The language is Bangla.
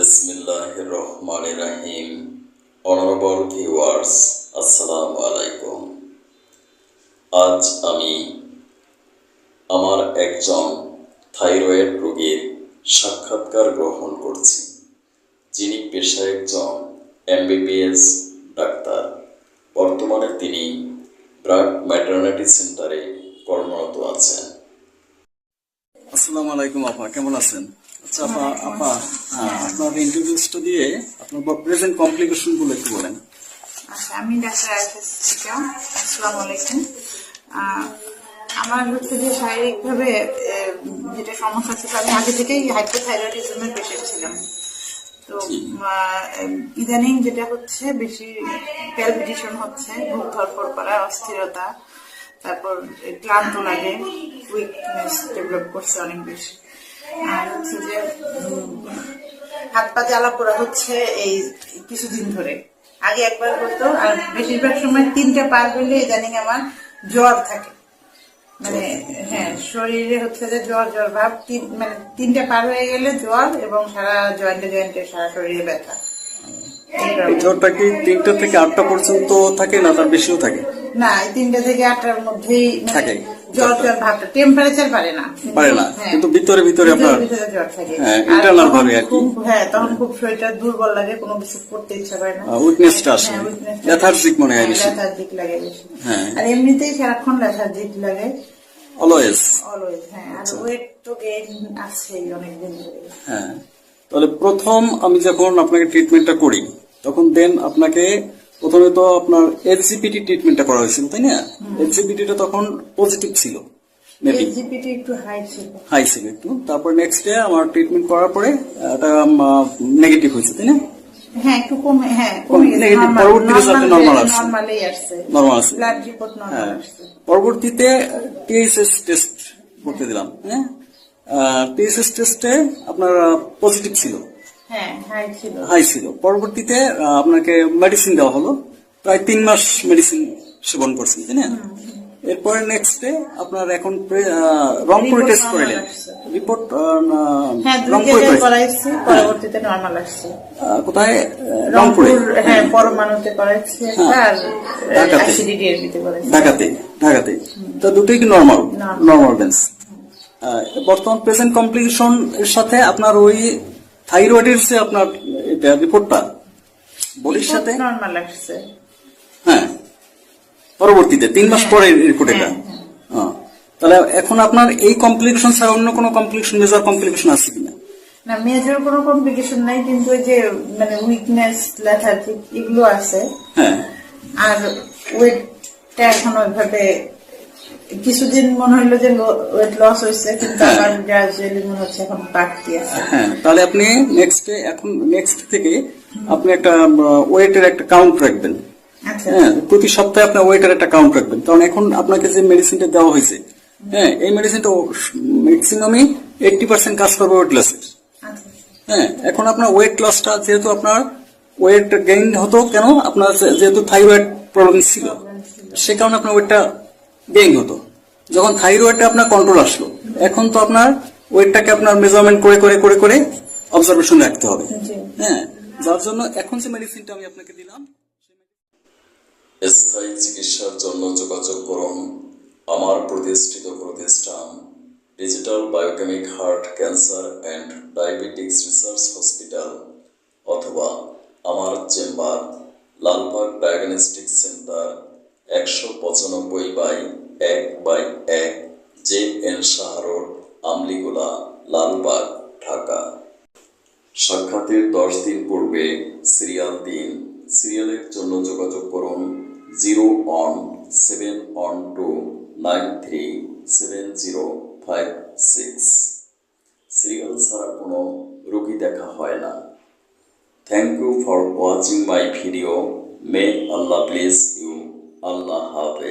বিসমিল্লাহির রহমানির রহিম অনারেবল ভিউয়ার্স, আসসালামু আলাইকুম। আজ আমি আমার একজন থাইরয়েড রোগীর সাক্ষাৎকার গ্রহণ করছি, যিনি পেশায় একজন এমবিবিএস ডাক্তার। বর্তমানে তিনি ব্রাক ম্যাটার্নিটি সেন্টারে কর্মরত আছেন। আসসালামু আলাইকুম আপা, কেমন আছেন? আচ্ছা আপা আপা হ্যাঁ, আপনার দিয়ে আপনার প্রেজেন্ট কমপ্লিকেশন একটু বলেন। আচ্ছা আমি ডাক্তার আসসালামু আলাইকুম। আমার হচ্ছে যে শারীরিকভাবে যেটা সমস্যা ছিল আমি আগে থেকেই হাইপোথাইরয়েডিজমের পেশেন্ট ছিলাম। তো ইদানিং যেটা হচ্ছে বেশি প্যালপিটেশন হচ্ছে বুক ধরপড় করা অস্থিরতা তারপর ক্লান্ত লাগে উইকনেস ডেভেলপ করছে অনেক বেশি। আর হচ্ছে যে হাত পা জ্বালা পোড়া হচ্ছে এই কিছুদিন ধরে আগে একবার হতো আর বেশিরভাগ সময় তিনটা পার হইলে ইদানিং আমার জ্বর থাকে মানে হ্যাঁ শরীরে হচ্ছে যে জ্বর জ্বর ভাব মানে তিনটা পার হয়ে গেলে জ্বর এবং সারা জয়েন্টে জয়েন্টে সারা শরীরে ব্যথা। জ্বরটা কি তিনটা থেকে আটটা পর্যন্ত থাকে না তার বেশিও থাকে না এই তিনটা থেকে আটটার মধ্যেই থাকে। জ্বর জ্বর ভাবটা টেম্পারেচার পারে না। পারে না হ্যাঁ। কিন্তু ভিতরে ভিতরে আপনার জ্বর থাকে। হ্যাঁ, ভাবে আর কি। হ্যাঁ তখন খুব শরীরটা দুর্বল লাগে কোনো কিছু করতে ইচ্ছা করে না। উইকনেসটা আসে। weakness টা- লেথার্জিক মনে হয় বেশি। লেথার্জিক লাগে বেশি। আর এমনিতেই সারাক্ষণ লেথার্জিক লাগে। অলওয়েজ অলওয়েজ হ্যাঁ। আর আচ্ছা। ওয়েট তো গেইন আছেই অনেকদিন ধরে। হ্যাঁ। তাহলে প্রথম আমি যখন আপনাকে ট্রিটমেন্টটা করি তখন দেন আপনাকে প্রথমে তো আপনার এইচজিপিটি ট্রিটমেন্টটা করা হয়েছিল তাই না? এইচজিপিটিটা তখন পজিটিভ ছিল একটু হাই ছিল। হাই ছিল একটু। তারপর নেক্সট ডে আমার ট্রিটমেন্ট করার পরে এটা নেগেটিভ হয়েছে তাই না? হ্যাঁ একটু কমে হ্যাঁ কমে- কমে গেছে। negative, পরবর্তী result এ আসছে। নরমালেই আসছে। নর্মাল আছে ব্লাড রিপোর্ট নরমাল হ্যাঁ। আসছে। পরবর্তীতে টিএসএস টেস্ট করতে দিলাম হ্যাঁ? টিএসএস টেস্টে আপনার পজিটিভ ছিল। হ্যাঁ হাই ছিল। পরবর্তীতে আপনাকে মেডিসিন দেওয়া হলো। প্রায় তিন মাস মেডিসিন সেবন করছেন তাই না? এরপরে নেক্সট ডে আপনার এখন রংপুরে টেস্ট রিপোর্ট হ্যাঁ রংপুরে করাইছি পরবর্তীতে নরমাল আসছে। কোথায়? রংপুরে। হ্যাঁ পরমাণুতে করাইছি হ্যাঁ, আর ঢাকাতে। ঢাকাতে তো দুটোই কি নর্মাল. নর্মাল বর্তমান প্রেজেন্ট কমপ্লিকেশন এর সাথে আপনার ওই থাইরয়েডের যে আপনার এটা রিপোর্টটা? বলির সাথে? নরমাল আসছে। হ্যাঁ। পরবর্তীতে তিন মাস পরে রিপোর্ট এটা। হ্যাঁ, হ্যাঁ। তাহলে এখন আপনার এই কমপ্লিকেশন ছাড়া অন্য কোনো কমপ্লিকেশন মেজর কমপ্লিকেশন আছে কিনা? না মেজর কোনো কমপ্লিকেশন নাই কিন্তু ওই যে মানে উইকনেস লেথার্জিক এগুলো আছে। হ্যাঁ। আর ওয়েটটা এখন ওইভাবে কিছুদিন মনে হইল যে ওয়েট লস হয়েছে কিন্তু হ্যাঁ। আবার গ্রাজুয়ালি মনে হচ্ছে এখন বাড়তি আছে। হ্যাঁ তাহলে আপনি নেক্সট এখন নেক্সট থেকে আপনি একটা ওয়েটের একটা কাউন্ট রাখবেন। আচ্ছা। হ্যাঁ প্রতি সপ্তাহে আপনার ওয়েটার একটা কাউন্ট রাখবেন। কারণ এখন আপনাকে যে মেডিসিনটা দেওয়া হয়েছে হ্যাঁ এই মেডিসিনটা ম্যাক্সিমামই এইটটি পার্সেন্ট কাজ করবে ওয়েট লসের আচ্ছা হ্যাঁ এখন আপনার ওয়েট লসটা যেহেতু আপনার ওয়েট গেইন হতো কেন আপনার যেহেতু থাইরয়েড প্রবলেম ছিল সে কারণে আপনার ওয়েটটা গেইন হতো। যখন থাইরয়েডটা আপনার কন্ট্রোল আসলো এখন তো আপনার ওয়েটটাকে আপনার মেজারমেন্ট করে করে করে করে অবজারভেশন রাখতে হবে। হ্যাঁ যার জন্য এখন যে মেডিসিনটা আমি আপনাকে দিলাম স্থায়ী চিকিৎসার জন্য যোগাযোগ করুন। আমার প্রতিষ্ঠিত প্রতিষ্ঠান digital biochemic heart cancer and diabetics research hospital অথবা আমার চেম্বার লালবাগ ডায়াগনস্টিক সেন্টার একশো পঁচানব্বই বাই এক বাই এক J N Shah road, Amligola, Lalbagh, Dhaka. সাক্ষাতের দশ দিন পূর্বে সিরিয়াল দিন সিরিয়ালের জন্য যোগাযোগ করুন zero one seven one two nine three seven zero five six. Serial ছাড়া কোনো রোগী দেখা হয় না। Thank you for watching my video. May Allah bless you. আল্লাহ হাফেজ